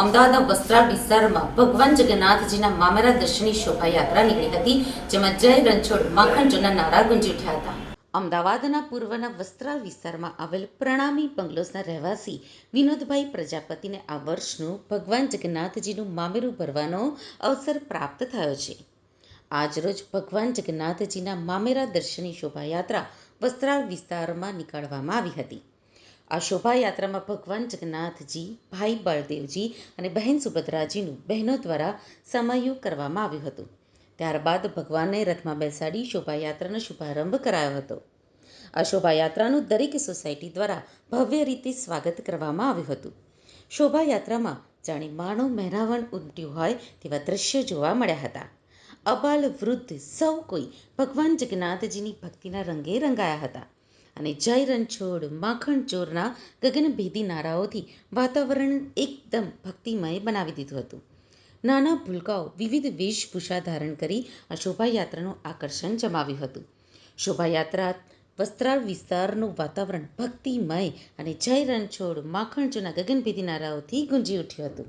અમદાવાદના વસ્ત્રાલ વિસ્તારમાં ભગવાન જગન્નાથજીના મામેરા દર્શનની શોભાયાત્રા નીકળી હતી, જેમાં જય રણછોડ, માખણ ચોના નારા ગુંજી ઉઠ્યા હતા. અમદાવાદના પૂર્વના વસ્ત્રાલ વિસ્તારમાં આવેલ પ્રણામી બંગલોઝના રહેવાસી વિનોદભાઈ પ્રજાપતિને આ વર્ષનું ભગવાન જગન્નાથજીનું મામેરું ભરવાનો અવસર પ્રાપ્ત થયો છે. આજરોજ ભગવાન જગન્નાથજીના મામેરા દર્શનની શોભાયાત્રા વસ્ત્રાલ વિસ્તારમાં નીકાળવામાં આવી હતી. આ શોભાયાત્રામાં ભગવાન જગન્નાથજી, ભાઈ બળદેવજી અને બહેન સુભદ્રાજીનું બહેનો દ્વારા સમાયું કરવામાં આવ્યું હતું. ત્યારબાદ ભગવાનને રથમાં બેસાડી શોભાયાત્રાનો શુભારંભ કરાયો હતો. આ શોભાયાત્રાનું દરેક સોસાયટી દ્વારા ભવ્ય રીતે સ્વાગત કરવામાં આવ્યું હતું. શોભાયાત્રામાં જાણે માણો મહેરાવણ ઉમટ્યું હોય તેવા દ્રશ્યો જોવા મળ્યા હતા. અબાલ વૃદ્ધ સૌ કોઈ ભગવાન જગન્નાથજીની ભક્તિના રંગે રંગાયા હતા. અને જય રણછોડ માખણ ચોરના ગગનભેદી નારાઓથી વાતાવરણ એકદમ ભક્તિમય બનાવી દીધું હતું. નાના ભૂલકાઓ વિવિધ વેશભૂષા ધારણ કરી આ શોભાયાત્રાનું આકર્ષણ જમાવ્યું હતું. શોભાયાત્રા વસ્ત્રાલ વિસ્તારનું વાતાવરણ ભક્તિમય અને જય રણછોડ માખણ ચોરના ગગનભેદી નારાઓથી ગુંજી ઉઠ્યું હતું.